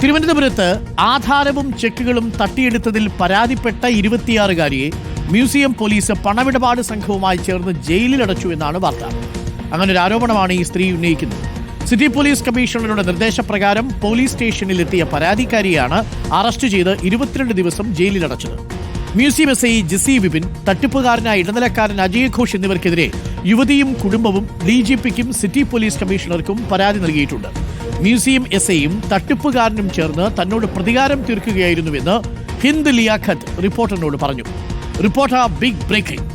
തിരുവനന്തപുരത്ത് ആധാരവും ചെക്കുകളും തട്ടിയെടുത്തതിൽ പരാതിപ്പെട്ട ഇരുപത്തിയാറുകാരിയെ museum police പണമിടപാട് സംഘവുമായി ചേർന്ന് ജയിലിലടച്ചു എന്നാണ് വാർത്ത. അങ്ങനെ ഒരു ആരോപണമാണ് ഈ സ്ത്രീ ഉന്നയിക്കുന്നത്. സിറ്റി പോലീസ് കമ്മീഷണറുടെ നിർദ്ദേശപ്രകാരം പോലീസ് സ്റ്റേഷനിലെത്തിയ പരാതിക്കാരിയാണ് അറസ്റ്റ് ചെയ്ത് ഇരുപത്തിരണ്ട് ദിവസം ജയിലിലടച്ചത്. Museum S I G C Vipin തട്ടിപ്പുകാരനായ ഇടനിലക്കാരൻ അജയ് ഘോഷ് എന്നിവർക്കെതിരെ യുവതിയും കുടുംബവും ഡി ജി പിക്കും സിറ്റി പോലീസ് കമ്മീഷണർക്കും പരാതി നൽകിയിട്ടുണ്ട്. മ്യൂസിയം എസ് ഐയും തട്ടിപ്പുകാരനും ചേർന്ന് തന്നോട് പ്രതികാരം തീർക്കുകയായിരുന്നുവെന്ന് ഹിന്ദ് ലിയാഖത്ത് റിപ്പോർട്ടറിനോട് പറഞ്ഞു. Reporter big breaking.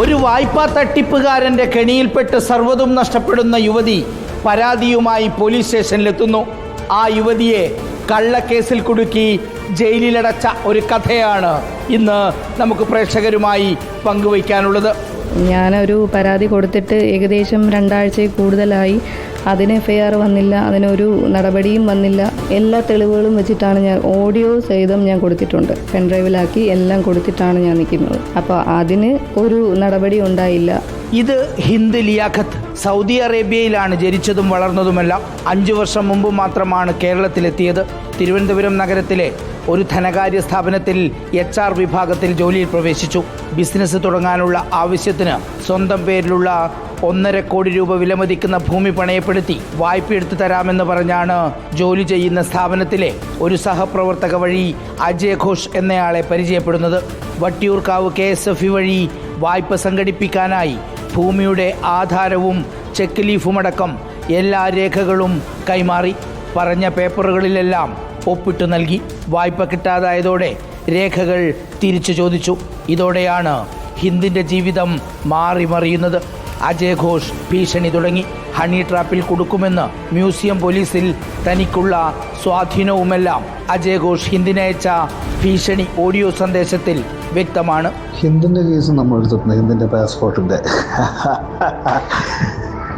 ഒരു വായ്പാ തട്ടിപ്പുകാരന്റെ കെണിയിൽപ്പെട്ട് സർവതും നഷ്ടപ്പെടുന്ന യുവതി പരാതിയുമായി പോലീസ് സ്റ്റേഷനിലെത്തുന്നു. ആ യുവതിയെ കള്ളക്കേസിൽ കുടുക്കി ജയിലിലടച്ച ഒരു കഥയാണ് ഇന്ന് നമുക്ക് പ്രേക്ഷകരുമായി പങ്കുവയ്ക്കാനുള്ളത്. ഞാനൊരു പരാതി കൊടുത്തിട്ട് ഏകദേശം രണ്ടാഴ്ചയിൽ കൂടുതലായി അതിന് എഫ് ഐ ആർ വന്നില്ല അതിനൊരു നടപടിയും വന്നില്ല. എല്ലാ തെളിവുകളും വെച്ചിട്ടാണ് ഞാൻ ഓഡിയോ സഹിതം ഞാൻ കൊടുത്തിട്ടുണ്ട്. പെൻഡ്രൈവിലാക്കി എല്ലാം കൊടുത്തിട്ടാണ് ഞാൻ നിൽക്കുന്നത്. അപ്പോൾ അതിന് ഒരു നടപടി ഉണ്ടായില്ല. ഇത് ഹിന്ദ് ലിയാഖത്ത് സൗദി അറേബ്യയിലാണ് ജനിച്ചതും വളർന്നതുമെല്ലാം അഞ്ചു വർഷം മുമ്പ് മാത്രമാണ് കേരളത്തിലെത്തിയത്. തിരുവനന്തപുരം നഗരത്തിലെ ഒരു ധനകാര്യ സ്ഥാപനത്തിൽ എച്ച് ആർ വിഭാഗത്തിൽ ജോലിയിൽ പ്രവേശിച്ചു. ബിസിനസ് തുടങ്ങാനുള്ള ആവശ്യത്തിന് സ്വന്തം പേരിലുള്ള ഒന്നര കോടി രൂപ വിലമതിക്കുന്ന ഭൂമി പണയപ്പെടുത്തി വായ്പ എടുത്തു തരാമെന്ന് പറഞ്ഞാണ് ജോലി ചെയ്യുന്ന സ്ഥാപനത്തിലെ ഒരു സഹപ്രവർത്തക വഴി അജയ് ഘോഷ് എന്നയാളെ പരിചയപ്പെടുന്നത്. വട്ടിയൂർക്കാവ് കെ എസ് എഫ് വഴി വായ്പ സംഘടിപ്പിക്കാനായി ഭൂമിയുടെ ആധാരവും ചെക്ക് ലീഫുമടക്കം എല്ലാ രേഖകളും കൈമാറി. പറഞ്ഞ പേപ്പറുകളിലെല്ലാം ഒപ്പിട്ട് നൽകി. വായ്പ കിട്ടാതായതോടെ രേഖകൾ തിരിച്ചു ചോദിച്ചു. ഇതോടെയാണ് ഹിന്ദിന്റെ ജീവിതം മാറി മറിയുന്നത് അജയ് ഘോഷ് ഭീഷണി തുടങ്ങി. ഹണി ട്രാപ്പിൽ കൊടുക്കുമെന്ന് മ്യൂസിയം പോലീസിൽ തനിക്കുള്ള സ്വാധീനവുമെല്ലാം അജയ് ഘോഷ് ഹിന്ദിനയച്ച ഭീഷണി ഓഡിയോ സന്ദേശത്തിൽ വ്യക്തമാണ്. ഹിന്ദിന്റെ കേസ് നമ്മൾ എടുത്തിട്ടുണ്ട്. ഹിന്ദിന്റെ പാസ്പോർട്ടിന്റെ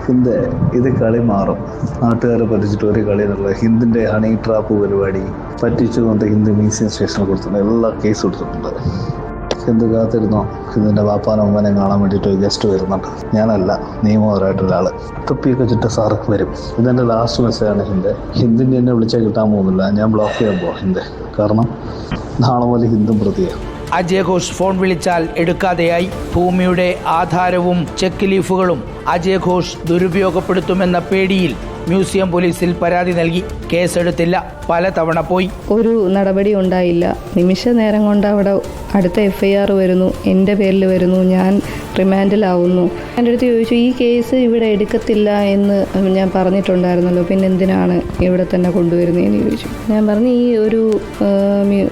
ഹിന്ദെ ഇത് കളി മാറും. നാട്ടുകാരെ പറ്റിച്ചിട്ട് ഒരു കളി എന്നുള്ള ഹിന്ദിന്റെ ഹണി ട്രാപ്പ് പരിപാടി പറ്റിച്ചുകൊണ്ട് ഹിന്ദു മ്യൂസിയം സ്റ്റേഷനിൽ കൊടുത്തിട്ടുണ്ട്. എല്ലാ കേസ് കൊടുത്തിട്ടുണ്ട് ഹിന്ദു കാത്തിരുന്നോ? ഇതിന്റെ വാപ്പാനും അമ്മനെയും കാണാൻ വേണ്ടിയിട്ട് ഒരു ഗസ്റ്റ് വരുന്നുണ്ട്. ഞാനല്ല നിയമപരമായിട്ടൊരാൾ തൊപ്പിയൊക്കെ ചുറ്റ സാറ് വരും. ഇതെന്റെ ലാസ്റ്റ് മെസ്സേജാണ് ഹിന്ദ്. ഹിന്ദിന്റെ എന്നെ വിളിച്ചാൽ കിട്ടാൻ പോകുന്നില്ല. ഞാൻ ബ്ലോക്ക് ചെയ്യാൻ പോകും ഹിന്ദ്. കാരണം നാളെ പോലെ ഹിന്ദും പ്രതിയാണ് അജയ് ഘോഷ് ഫോൺ വിളിച്ചാൽ എടുക്കാതെയായി. ഭൂമിയുടെ ആധാരവും ചെക്ക് ലീഫുകളും അജയ് ഘോഷ് ദുരുപയോഗപ്പെടുത്തുമെന്ന പേടിയിൽ മ്യൂസിയം പോലീസിൽ പരാതി നൽകി. കേസെടുത്തില്ല. പലതവണ പോയി. ഒരു നടപടി ഉണ്ടായില്ല. നിമിഷ നേരം കൊണ്ട് അവിടെ അടുത്ത എഫ്ഐആർ വരുന്നു. എന്റെ പേരിൽ വരുന്നു. ഞാൻ റിമാൻഡിലാവുന്നു. എന്റെ അടുത്ത് ചോദിച്ചു ഈ കേസ് ഇവിടെ എടുക്കത്തില്ല എന്ന് ഞാൻ പറഞ്ഞിട്ടുണ്ടായിരുന്നല്ലോ. പിന്നെ എന്തിനാണ് ഇവിടെ തന്നെ കൊണ്ടുവരുന്നത് എന്ന് ചോദിച്ചു. ഞാൻ പറഞ്ഞു ഈ ഒരു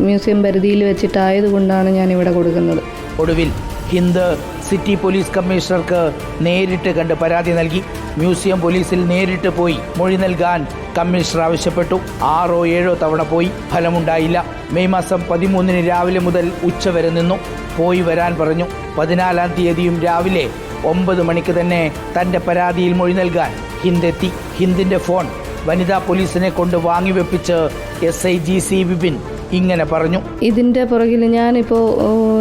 മ്യൂസിയം പരിധിയിൽ വെച്ചിട്ടായതുകൊണ്ടാണ് ഞാൻ ഇവിടെ കൊടുക്കുന്നത്. ഒടുവിൽ ഹിന്ദ് സിറ്റി പോലീസ് കമ്മീഷണർക്ക് നേരിട്ട് കണ്ട് പരാതി നൽകി. മ്യൂസിയം പോലീസിൽ നേരിട്ട് പോയി മൊഴി നൽകാൻ കമ്മീഷണർ ആവശ്യപ്പെട്ടു. ആറോ ഏഴോ തവണ പോയി. ഫലമുണ്ടായില്ല. മെയ് മാസം പതിമൂന്നിന് രാവിലെ മുതൽ ഉച്ചവരെ നിന്നു. പോയി വരാൻ പറഞ്ഞു. പതിനാലാം തീയതിയും രാവിലെ ഒമ്പത് മണിക്ക് തന്നെ തന്റെ പരാതിയിൽ മൊഴി നൽകാൻ ഹിന്ദ് എത്തി ഹിന്ദിന്റെ ഫോൺ വനിതാ പോലീസിനെ കൊണ്ട് വാങ്ങിവെപ്പിച്ച് S I G C Vipin ഇങ്ങനെ പറഞ്ഞു. ഇതിന്റെ പുറകിൽ ഞാനിപ്പോൾ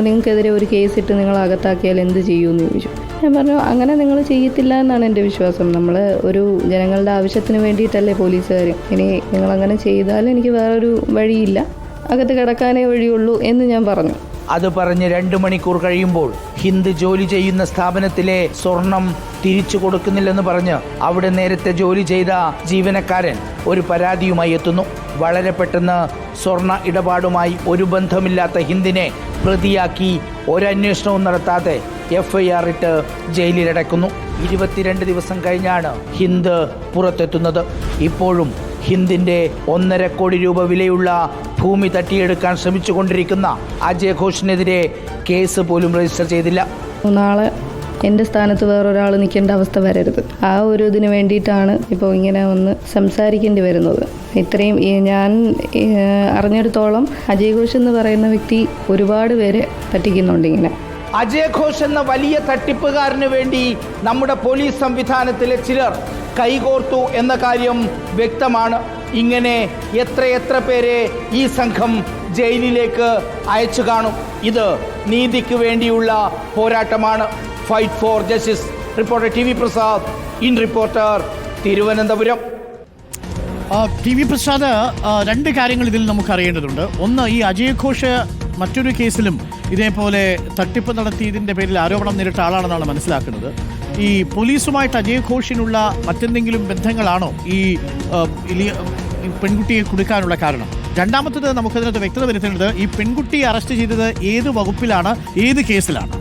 നിങ്ങൾക്കെതിരെ ഒരു കേസ് ഇട്ട് നിങ്ങൾ അകത്താക്കിയാൽ എന്ത് ചെയ്യുമെന്ന് ചോദിച്ചു. ഞാൻ പറഞ്ഞു അങ്ങനെ നിങ്ങൾ ചെയ്യത്തില്ല എന്നാണ് എന്റെ വിശ്വാസം. നമ്മൾ ഒരു ജനങ്ങളുടെ ആവശ്യത്തിന് വേണ്ടിയിട്ടല്ലേ പോലീസുകാർ ഇനി നിങ്ങൾ അങ്ങനെ ചെയ്താൽ എനിക്ക് വേറൊരു വഴിയില്ല. അകത്ത് കിടക്കാനേ വഴിയുള്ളൂ എന്ന് ഞാൻ പറഞ്ഞു. അത് പറഞ്ഞ് രണ്ട് മണിക്കൂർ കഴിയുമ്പോൾ ഹിന്ദ് ജോലി ചെയ്യുന്ന സ്ഥാപനത്തിലെ സ്വർണം തിരിച്ചു കൊടുക്കുന്നില്ലെന്ന് പറഞ്ഞ് അവിടെ നേരത്തെ ജോലി ചെയ്ത ജീവനക്കാരൻ ഒരു പരാതിയുമായി എത്തുന്നു. വളരെ പെട്ടെന്ന് സ്വർണ ഇടപാടുമായി ഒരു ബന്ധമില്ലാത്ത ഹിന്ദിനെ പ്രതിയാക്കി ഒരന്വേഷണവും നടത്താതെ എഫ്ഐആർ ഇട്ട് ജയിലിലടക്കുന്നു. ഇരുപത്തിരണ്ട് ദിവസം കഴിഞ്ഞാണ് ഹിന്ദ് പുറത്തെത്തുന്നത്. ഇപ്പോഴും ഹിന്ദിന്റെ ഒന്നര കോടി രൂപ വിലയുള്ള ഭൂമി തട്ടിയെടുക്കാൻ ശ്രമിച്ചുകൊണ്ടിരിക്കുന്ന അജയ് ഘോഷിനെതിരെ കേസ് പോലും രജിസ്റ്റർ ചെയ്തില്ല. നാളെ എന്റെ സ്ഥാനത്ത് വേറൊരാൾ നിൽക്കേണ്ട അവസ്ഥ വരരുത്. ആ ഒരു ഇതിന് വേണ്ടിയിട്ടാണ് ഇപ്പോൾ ഇങ്ങനെ ഒന്ന് സംസാരിക്കേണ്ടി വരുന്നത്. ഇത്രയും ഞാൻ അറിഞ്ഞിടത്തോളം അജയ് ഘോഷ് എന്ന് പറയുന്ന വ്യക്തി ഒരുപാട് പേരെ പറ്റിക്കുന്നുണ്ട് ഇങ്ങനെ. അജയ് ഘോഷ് എന്ന വലിയ തട്ടിപ്പുകാരന് വേണ്ടി നമ്മുടെ പോലീസ് സംവിധാനത്തിലെ ചിലർ കൈകോർത്തു എന്ന കാര്യം വ്യക്തമാണ്. ഇങ്ങനെ എത്രയെത്ര പേരെ ഈ സംഘം ജയിലിലേക്ക് അയച്ചു കാണും. ഇത് നീതിക്ക് വേണ്ടിയുള്ള പോരാട്ടമാണ്. Fight for justice reporter T V Prasad in reporter Thiruvananthapuram T V Prasad രണ്ട് കാര്യങ്ങൾ ഇതിൽ നമുക്ക് അറിയേണ്ടതുണ്ട് ഒന്ന് ഈ അജയഘോഷ് മറ്റൊരു കേസിലും ഇതേപോലെ തട്ടിപ്പ് നടത്തിയതിന്റെ പേരിൽ ആരോപണം നേരിട്ട ആളാണെന്നാണ് മനസ്സിലാക്കുന്നത്. ഈ പോലീസുമായിട്ട് അജയഘോഷിനുള്ള മറ്റെന്തെങ്കിലും ബന്ധങ്ങളാണോ ഈ പെൺകുട്ടിയെ കൊടുക്കാനുള്ള കാരണം? രണ്ടാമത്തത് നമുക്കതിനകത്ത് വ്യക്തത വരുത്തേണ്ടത് ഈ പെൺകുട്ടിയെ അറസ്റ്റ് ചെയ്തത് ഏത് വകുപ്പിലാണ് ഏത് കേസിലാണ്?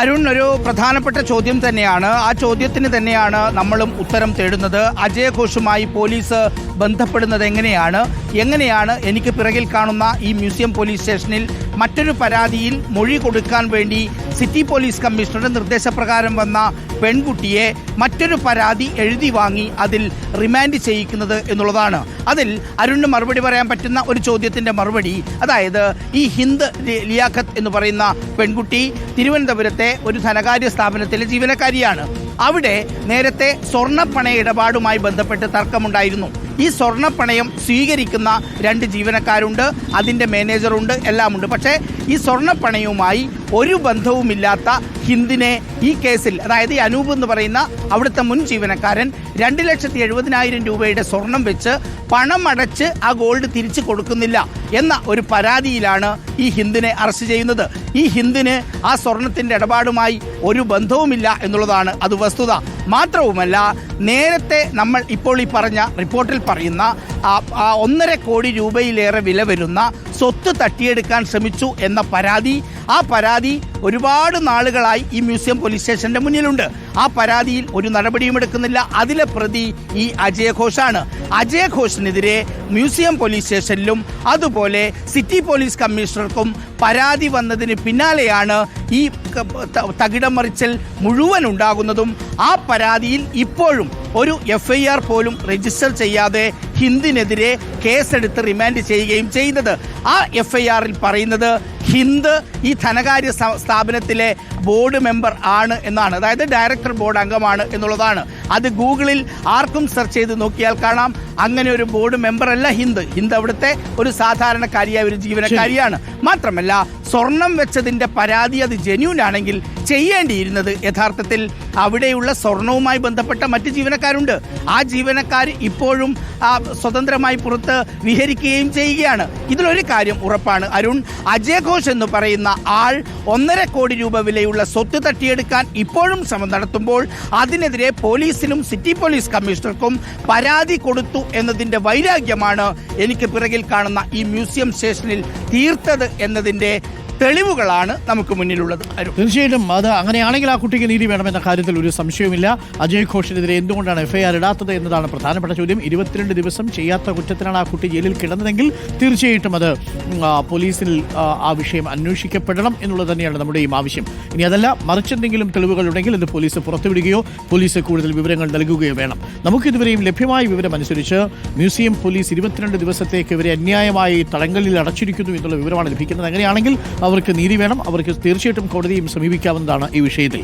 അരുൺ ഒരു പ്രധാനപ്പെട്ട ചോദ്യം തന്നെയാണ്. ആ ചോദ്യത്തിന് തന്നെയാണ് നമ്മളും ഉത്തരം തേടുന്നത്. അജയഘോഷുമായി പോലീസ് ബന്ധപ്പെടുന്നത് എങ്ങനെയാണ്? എങ്ങനെയാണ് എനിക്ക് പിറകിൽ കാണുന്ന ഈ മ്യൂസിയം പോലീസ് സ്റ്റേഷനിൽ മറ്റൊരു പരാതിയിൽ മൊഴി കൊടുക്കാൻ വേണ്ടി സിറ്റി പോലീസ് കമ്മീഷണറുടെ നിർദ്ദേശപ്രകാരം വന്ന പെൺകുട്ടിയെ മറ്റൊരു പരാതി എഴുതി വാങ്ങി അതിൽ റിമാൻഡ് ചെയ്യിക്കുന്നത് എന്നുള്ളതാണ്. അതിൽ അരുണിന് മറുപടി പറയാൻ പറ്റുന്ന ഒരു ചോദ്യത്തിന്റെ മറുപടി അതായത് ഈ ഹിന്ദ് ലിയാഖത്ത് എന്ന് പറയുന്ന പെൺകുട്ടി തിരുവനന്തപുരത്തെ ഒരു ധനകാര്യ സ്ഥാപനത്തിലെ ജീവനക്കാരിയാണ്. അവിടെ നേരത്തെ സ്വർണപ്പണ ഇടപാടുമായി ബന്ധപ്പെട്ട് തർക്കമുണ്ടായിരുന്നു. ഈ സ്വർണപ്പണയം സ്വീകരിക്കുന്ന രണ്ട് ജീവനക്കാരുണ്ട്. അതിന്റെ മാനേജറുണ്ട് എല്ലാമുണ്ട്. പക്ഷേ ഈ സ്വർണപ്പണയവുമായി ഒരു ബന്ധവുമില്ലാത്ത ഹിന്ദിനെ ഈ കേസിൽ അതായത് ഈ അനൂപ് എന്ന് പറയുന്ന അവിടുത്തെ മുൻ ജീവനക്കാരൻ രണ്ട് ലക്ഷത്തി എഴുപതിനായിരം രൂപയുടെ സ്വർണം വെച്ച് പണം അടച്ച് ആ ഗോൾഡ് തിരിച്ചു കൊടുക്കുന്നില്ല എന്ന ഒരു പരാതിയിലാണ് ഈ ഹിന്ദിനെ അറസ്റ്റ് ചെയ്യുന്നത്. ഈ ഹിന്ദിന് ആ സ്വർണത്തിന്റെ ഇടപാടുമായി ഒരു ബന്ധവുമില്ല എന്നുള്ളതാണ് അത് വസ്തുത. മാത്രവുമല്ല നേരത്തെ നമ്മൾ ഇപ്പോൾ ഈ പറഞ്ഞ റിപ്പോർട്ടിൽ പറയുന്ന ഒന്നര കോടി രൂപയിലേറെ വില വരുന്ന സ്വത്ത് തട്ടിയെടുക്കാൻ ശ്രമിച്ചു എന്ന പരാതി. ആ പരാതി ഒരുപാട് നാളുകളായി ഈ മ്യൂസിയം പോലീസ് സ്റ്റേഷന്റെ മുന്നിലുണ്ട്. ആ പരാതിയിൽ ഒരു നടപടിയും എടുക്കുന്നില്ല. അതിലെ പ്രതി ഈ അജയ് ഘോഷാണ്. അജയ് ഘോഷിനെതിരെ മ്യൂസിയം പോലീസ് സ്റ്റേഷനിലും അതുപോലെ സിറ്റി പോലീസ് കമ്മീഷണർക്കും പരാതി വന്നതിന് പിന്നാലെയാണ് ഈ തകിടം മറിച്ചൽ മുഴുവൻ ഉണ്ടാകുന്നതും. ആ പരാതിയിൽ ഇപ്പോഴും ഒരു എഫ് പോലും രജിസ്റ്റർ ചെയ്യാതെ ഹിന്ദിനെതിരെ കേസെടുത്ത് റിമാൻഡ് ചെയ്യുകയും ചെയ്യുന്നത് ആ എഫ് ഐ ആറിൽ പറയുന്നത് ഹിന്ദ് ഈ ധനകാര്യ സ്ഥാപനത്തിലെ ബോർഡ് മെമ്പർ ആണ് എന്നാണ്. അതായത് ഡയറക്ടർ ബോർഡ് അംഗമാണ് എന്നുള്ളതാണ്. അത് ഗൂഗിളിൽ ആർക്കും സെർച്ച് ചെയ്ത് നോക്കിയാൽ കാണാം. അങ്ങനെ ഒരു ബോർഡ് മെമ്പർ അല്ല ഹിന്ദ്. ഹിന്ദ് അവിടുത്തെ ഒരു സാധാരണക്കാരിയായ ഒരു ജീവനക്കാരിയാണ്. മാത്രമല്ല സ്വർണം വെച്ചതിന്റെ പരാതി അത് ജെന്യൂൻ ആണെങ്കിൽ ചെയ്യേണ്ടിയിരുന്നത് യഥാർത്ഥത്തിൽ അവിടെയുള്ള സ്വർണവുമായി ബന്ധപ്പെട്ട മറ്റ് ജീവനക്കാരുണ്ട്. ആ ജീവനക്കാർ ഇപ്പോഴും സ്വതന്ത്രമായി പുറത്ത് വിഹരിക്കുകയും ചെയ്യുകയാണ്. ഇതിലൊരു കാര്യം ഉറപ്പാണ്. അരുൺ അജയ് ഘോഷ് എന്ന് പറയുന്ന ആൾ ഒന്നര കോടി രൂപ വിലയുള്ള സ്വത്ത് തട്ടിയെടുക്കാൻ ഇപ്പോഴും ശ്രമം നടത്തുമ്പോൾ അതിനെതിരെ പോലീസിനും സിറ്റി പോലീസ് കമ്മീഷണർക്കും പരാതി കൊടുത്തു എന്നതിന്റെ വൈരാഗ്യമാണ് എനിക്ക് പിറകിൽ കാണുന്ന ഈ മ്യൂസിയം സ്റ്റേഷനിൽ തീർത്തത് എന്നതിന്റെ തെളിവുകളാണ് നമുക്ക് മുന്നിലുള്ളത്. തീർച്ചയായിട്ടും അത് അങ്ങനെയാണെങ്കിൽ ആ കുട്ടിക്ക് നീതി വേണമെന്ന കാര്യത്തിൽ ഒരു സംശയവുമില്ല. അജയ് ഘോഷിനെതിരെ എന്തുകൊണ്ടാണ് എഫ്ഐആർ ഇടാത്തത് എന്നതാണ് പ്രധാനപ്പെട്ട ചോദ്യം. ഇരുപത്തിരണ്ട് ദിവസം ചെയ്യാത്ത കുറ്റത്തിനാണ് ആ കുട്ടി ജയിലിൽ കിടന്നതെങ്കിൽ തീർച്ചയായിട്ടും അത് പോലീസിൽ ആ, വിഷയം അന്വേഷിക്കപ്പെടണം എന്നുള്ളത് തന്നെയാണ് നമ്മുടെയും ആവശ്യം. ഇനി അതല്ല മറിച്ചെന്തെങ്കിലും തെളിവുകൾ ഉണ്ടെങ്കിൽ അത് പോലീസ് പുറത്തുവിടുകയോ പോലീസ് കൂടുതൽ വിവരങ്ങൾ നൽകുകയോ വേണം. നമുക്കിതുവരെയും ലഭ്യമായ വിവരം അനുസരിച്ച് മ്യൂസിയം പോലീസ് ഇരുപത്തിരണ്ട് ദിവസത്തേക്ക് ഇവരെ അന്യായമായി തടങ്കലിൽ അടച്ചിരിക്കുന്നു എന്നുള്ള വിവരമാണ് ലഭിക്കുന്നത്. അങ്ങനെയാണെങ്കിൽ അവർക്ക് നീതി വേണം. അവർക്ക് തീർച്ചയായിട്ടും കോടതിയും സമീപിക്കാവുന്നതാണ് ഈ വിഷയത്തിൽ.